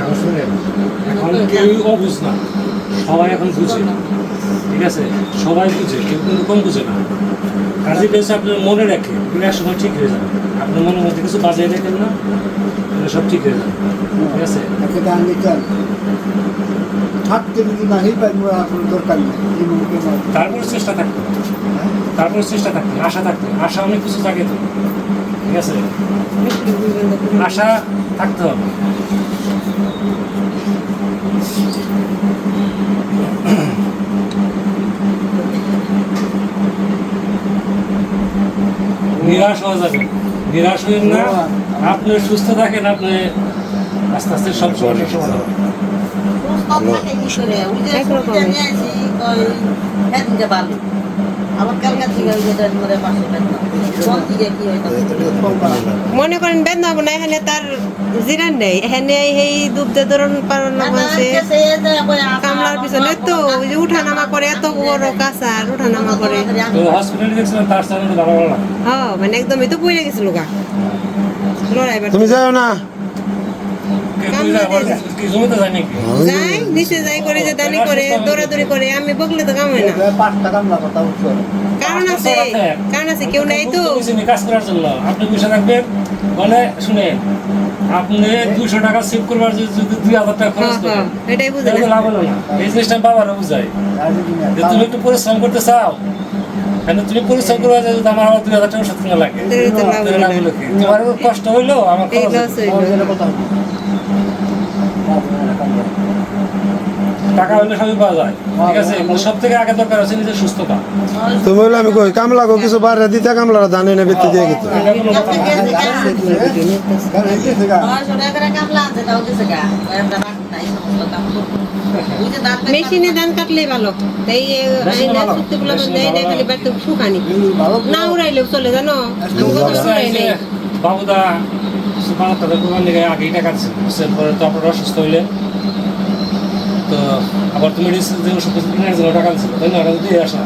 এখন শুনেন, এখন কেউ অবুঝ না। সবাই এখন বুঝে। ঠিক আছে? সবাই বুঝে কেউ কিন্তু কম বুঝে না। কাজে পেয়েছে আপনি মনে রাখে এক সময় ঠিক হয়ে যাবে। আপনার মনের মধ্যে কিছু বাজিয়ে রাখেন না সব ঠিক হয়ে যাবে। ঠিক আছে? থাকতে যদি নাহি এখন দরকার নেই। তারপরে চেষ্টা থাকবে। তারপরে চেষ্টা থাকবে আশা থাকবে আশা অনেক কিছু থাকে তো। ঠিক আছে? আশা থাকতে হবে। নিরাশ হওয়া যাবে নিরাশ হয়ে না। আপনি সুস্থ থাকেন আপনি আস্তে আস্তে সব সময় ঠিক হয়ে মনে করেন বেদ না না এখানে তার জিরান নেই। এখানে এই দুধে ধরন পারানো আছে কামলার পিছনে তো উঠানামা করে এত বড় কাঁচার উঠানামা করে। হ্যাঁ মানে একদমই তো পড়ে গেছিল গা তুমি যাও না। যাই নিচে যাই করে যে দানি করে দৌড়াদৌড়ি করে আমি বকলে তো কাম হয় না পাঁচ টাকা না কথা উঠছে কারণ আছে কারণ আছে কেউ নাই তো। কাজ করার জন্য। আপনি মানে শুনেন দুশো টাকা সেভ করবার যদি দুই হাজার টাকা খরচ হ্যাঁ, হ্যাঁ, করেন বুঝে তাহলে লাভ হলো না। এই জিনিসটা বাবারা বুঝায়। তুমি একটু পরিশ্রম করতে চাও কেন তুমি পরিশ্রম করবা যে যদি আমার আবার দুই হাজার টাকা সাথে লাগে? তোমার কষ্ট হইল আমার খরচ লস হইল। হইল কথা টাকা হইলে সবই পাওয়া যায়। ঠিক আছে? সব থেকে আগে দরকার আছে নিজের সুস্থতা। তুমি হইলে আমি কই কামলা গো কিছু বাইরে দিতে কামলারা জানে না বেতে দিয়ে গেছে। মেশিনে ধান কাটলেই ভালো। তাই আইনা সুতিগুলো দেয় না খালি বাড়িতে শুকানি। না উড়াইলেও চলে জানো? আমি বাবুদা সুপার তাদের কোরবান দিকে আগেই টাকা বুঝছেন পরে তো আপনারা অসুস্থ হইলেন তো আবার তুমি মেডিসিন যে ওষুধ কিনে জন্য টাকা দিচ্ছিল তাই না? দিয়ে আসা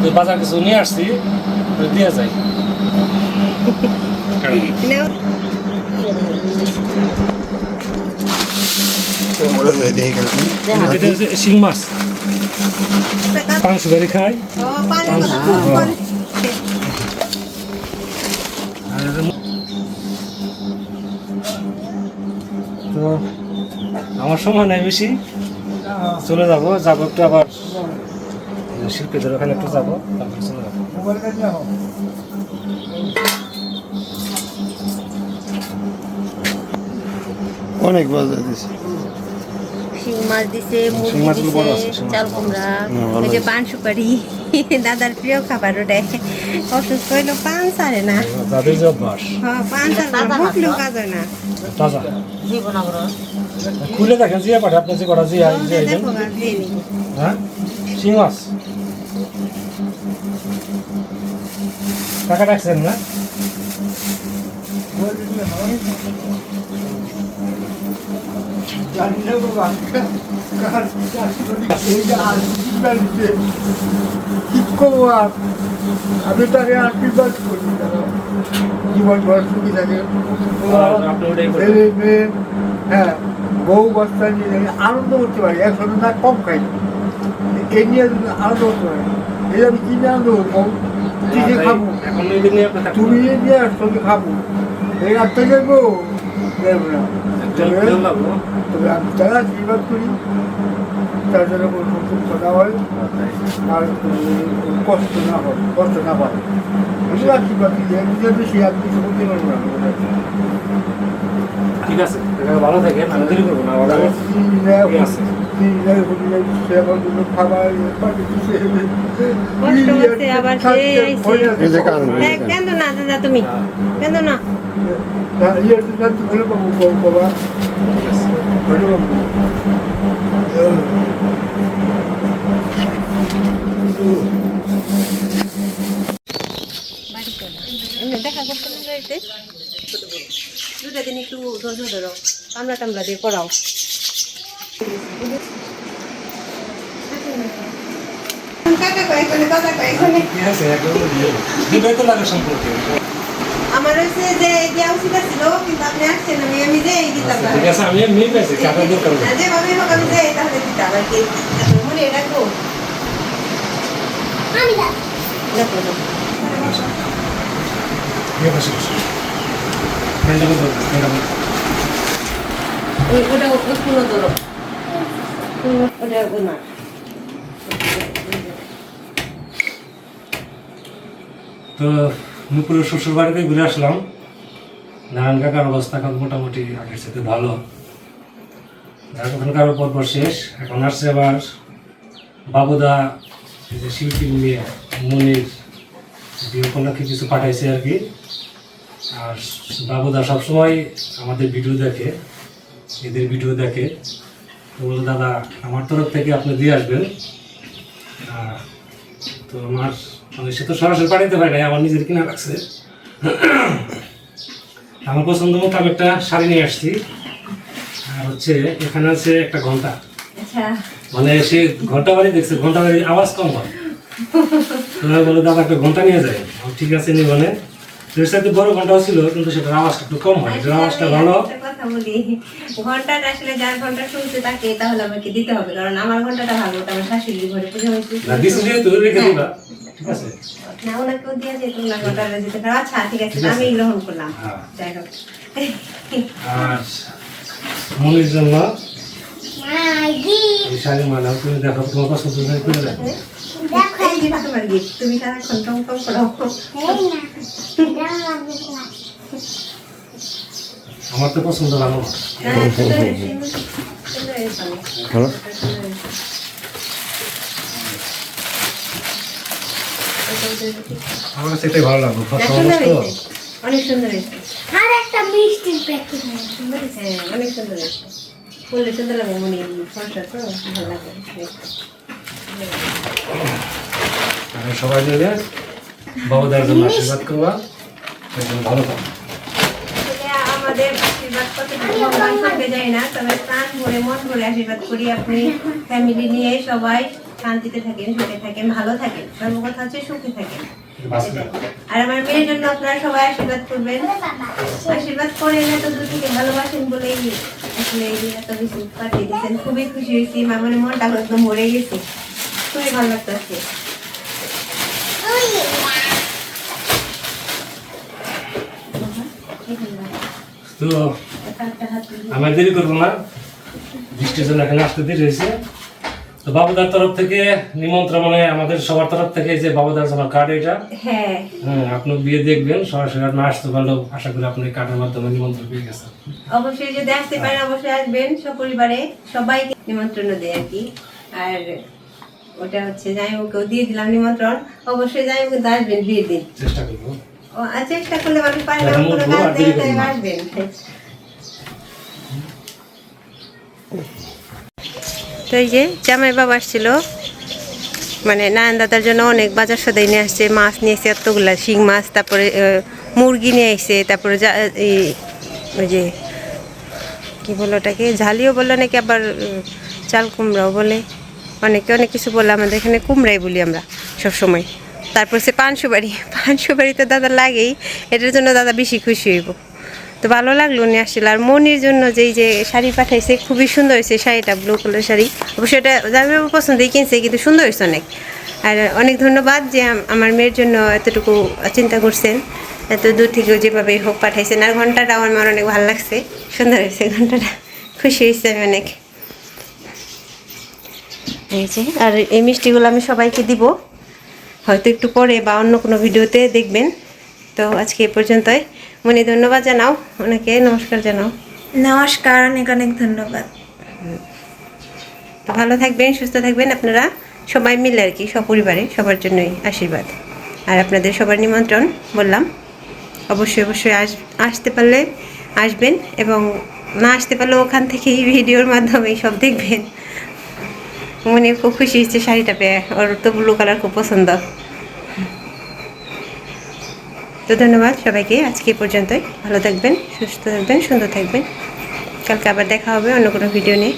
তো বাজার কিছু নিয়ে আসছি দিয়ে যায়। নাও। শিং মাছ। পাঁচশো করে খাই ও, পানি কথা বল। আর এটা- তো আমার সময় নাই বেশি। চলে যাব, যাব একটু আবার শিল্পীদের ওখানে একটু যাব, তারপরে চলে যাব। অনেক বাজার দিছে। শিং মাছ দিছে মুরগি দিছে চাল। কুমড়া হ্যাঁ, এই যে। পান সুপারি দাদার প্রিয় খাবার ওটাই। অসুস্থ হইল পান সারে না। তাদের যে অভ্যাস। হ্যাঁ পান সারে না ভুকলেও কাজ হয়। না। তাজা। জীবন খুলে দেখেন জিয়া পাঠে আপনার যে কটা জিয়া নিবো। হ্যাঁ? শিং মাছ। টাকা রাখছেন না? আমি তাকে আশীর্বাদ করি জীবন ভর সুখী থাকে মেয়ে হ্যাঁ বউ বস্তা নিয়ে আনন্দ করতে পারি। একসাথে না কম খাই এই নিয়ে আনন্দ করতে পারি এই আমি কি নিয়ে আনন্দ করব। তুমি নিয়ে আসছো খাব। এই যাব যাব না। তবে আমি তারা আশীর্বাদ করি। তার জন্য কোনো না হয়। আর কষ্ট না হয় কষ্ট না পায় আশীর্বাদ নিজের বেশি আর কিছু করতে পারব না। ঠিক আছে। ভালো থাকেন। আমি দেরি করব না। হ্যাঁ ইয়ে দেখা করতে দুটা দিন একটু ধৈর্য ধরো কামড়া টামড়া দিয়ে পড়াও আমার হচ্ছে যে দেওয়া উচিত ছিল কিন্তু আপনি আসছেন আমি আমি যে দিতাম ঠিক আছে আমি এমনি পেয়েছি কাটা দরকার নেই না, হোক আমি যে তাহলে দিতাম আর কি মনে রাখো দেখো না। ইয়ে বসে বসে ফ্রেন্ডটা বলতে ফ্রেন্ডটা বলতে ওই ওটা ওই পুরো ধরো তো নুপুরের শ্বশুর বাড়িতে ঘুরে আসলাম। নারায়ণ কাকার অবস্থা এখন মোটামুটি আগের সাথে ভালো। ওখানকার পর পর শেষ। এখন আসছে আবার বাবুদা যে শিল্পী নিয়ে মনির উপলক্ষে কিছু পাঠাইছে আর কি। আর বাবুদা সবসময় আমাদের ভিডিও দেখে, এদের ভিডিও দেখে। বলল দাদা আমার তরফ থেকে আপনি দিয়ে আসবেন। তো আমার মানে সে তো সরাসরি পাঠাইতে পারে নাই আমার নিজের কিনা লাগছে আমার পছন্দ মতো আমি একটা শাড়ি নিয়ে আসছি। আর হচ্ছে এখানে আছে একটা ঘণ্টা। আচ্ছা। মানে সে ঘণ্টা বাড়ি দেখছে ঘণ্টা বাড়ির আওয়াজ কম হয়। তো বলে দাদা একটা ঘণ্টা নিয়ে যায় ঠিক আছে নি। মানে এর সাথে বড় ঘন্টাও ছিল কিন্তু সেটার আওয়াজটা একটু কম হয়। এটার আওয়াজটা ভালো। কথা বলি। ঘন্টাটা আসলে যার ঘণ্টা শুনতে তাকে তাহলে আমাকে দিতে হবে কারণ আমার ঘন্টাটা ভালো ওটা আমার শাশুড়ি ঘরে পুজো হয়েছে। না না ওনাকেও দিয়ে যেত না ঘন্টাটা দিতে পারো। আচ্ছা ঠিক আছে আমি গ্রহণ করলাম। হ্যাঁ। যাই হোক। মনির জন্য মালা তুমি দেখো তোমার পছন্দ করে দেখো এই যে তোমার gift, তুমি সারাক্ষণ টং টং করো আমার তো পছন্দ ভালো। ভালো। আমার কাছে এটাই ভালো লাগল অনেক সুন্দর হয়েছে। আর একটা মিষ্টির প্যাকেট হ্যাঁ অনেক সুন্দর হয়েছে সুন্দর লাগে মনে ফর্সা তো ভালো লাগে সবাই মিলে বাবুদার জন্য আশীর্বাদ করবা একদম ভালো থাকবে আসলে আমাদের আশীর্বাদ কতটুকু ভগবান আশীর্বাদ করি আপনি ফ্যামিলি নিয়ে সবাই শান্তিতে থাকেন ভালো সুখে আর আমার মেয়ের জন্য সবাই আশীর্বাদ করবেন। আশীর্বাদ পাঠিয়ে দিচ্ছেন খুবই খুশি হয়েছি মামার মনটা একদম মরে গেছে খুবই ভালো লাগতেছে। তো আমি দেরি করব না। জন্য এখানে আসতে দেরি হয়েছে। তো বাবুদার তরফ থেকে নিমন্ত্রণ মানে আমাদের সবার তরফ থেকে যে বাবুদার আমার কার্ড এটা। হ্যাঁ। হ্যাঁ আপনি বিয়ে দেখবেন সরাসরি না আসতে পারলেও আশা করি আপনি কার্ডের মাধ্যমে নিমন্ত্রণ পেয়ে গেছেন। অবশ্যই যদি আসতে পারেন অবশ্যই আসবেন সপরিবারে সবাইকে নিমন্ত্রণ দেয় আর কি। আর ওটা হচ্ছে জামাইবাবুকেও দিয়ে দিলাম নিমন্ত্রণ। অবশ্যই জামাইবাবু কিন্তু আসবেন বিয়ের দিন। চেষ্টা করব। চেষ্টা করলে মানুষ পারে না এখন কোনো কাজ না। আসবেন। তো এই যে জামাই বাবা আসছিল। মানে নারায়ণ দাদার জন্য অনেক বাজার সদাই নিয়ে আসছে, মাছ নিয়েছে এতগুলা, শিং মাছ, তারপরে মুরগি নিয়ে আসছে, তারপরে ওই যে, কি বলো ওটাকে, ঝালিও বলল নাকি আবার চাল কুমড়াও বলে। অনেকে অনেক কিছু বলে, আমাদের এখানে কুমড়াই বলি আমরা সব সময় তারপর সে পানশো বাড়ি পানশো বাড়ি তো দাদা লাগেই, এটার জন্য দাদা বেশি খুশি হইব। তো ভালো লাগল উনি আসছিল। আর মনির জন্য যেই যে শাড়ি পাঠাইছে, খুবই সুন্দর হয়েছে শাড়িটা ব্লু কালার শাড়ি। অবশ্যই এটা জামাইবাবু পছন্দই কিনছে, কিন্তু সুন্দর হয়েছে অনেক। আর অনেক ধন্যবাদ যে আমার মেয়ের জন্য এতটুকু চিন্তা করছেন। এত দূর থেকে যেভাবে হোক পাঠাইছেন। আর ঘন্টাটাও আমার অনেক ভালো লাগছে। সুন্দর হয়েছে ঘন্টাটা। খুশি হয়েছে আমি অনেক। এই যে, আর এই মিষ্টিগুলো আমি সবাইকে দিব। হয়তো একটু পরে বা অন্য কোনো ভিডিওতে দেখবেন। তো আজকে এ পর্যন্তই। মনে ধন্যবাদ জানাও ওনাকে নমস্কার জানাও। নমস্কার অনেক অনেক ধন্যবাদ। তো ভালো থাকবেন সুস্থ থাকবেন আপনারা সবাই মিলে আর কি সপরিবারে সবার জন্যই আশীর্বাদ। আর আপনাদের সবার নিমন্ত্রণ বললাম অবশ্যই অবশ্যই আস আসতে পারলে আসবেন এবং না আসতে পারলে ওখান থেকেই ভিডিওর মাধ্যমে সব দেখবেন। মনে খুব খুশি হচ্ছে শাড়িটা পেয়ে ওর তো ব্লু কালার খুব পছন্দ। তো ধন্যবাদ সবাইকে। আজকে পর্যন্তই। ভালো থাকবেন, সুস্থ থাকবেন, সুন্দর থাকবেন। কালকে আবার দেখা হবে অন্য কোনো ভিডিও নিয়ে।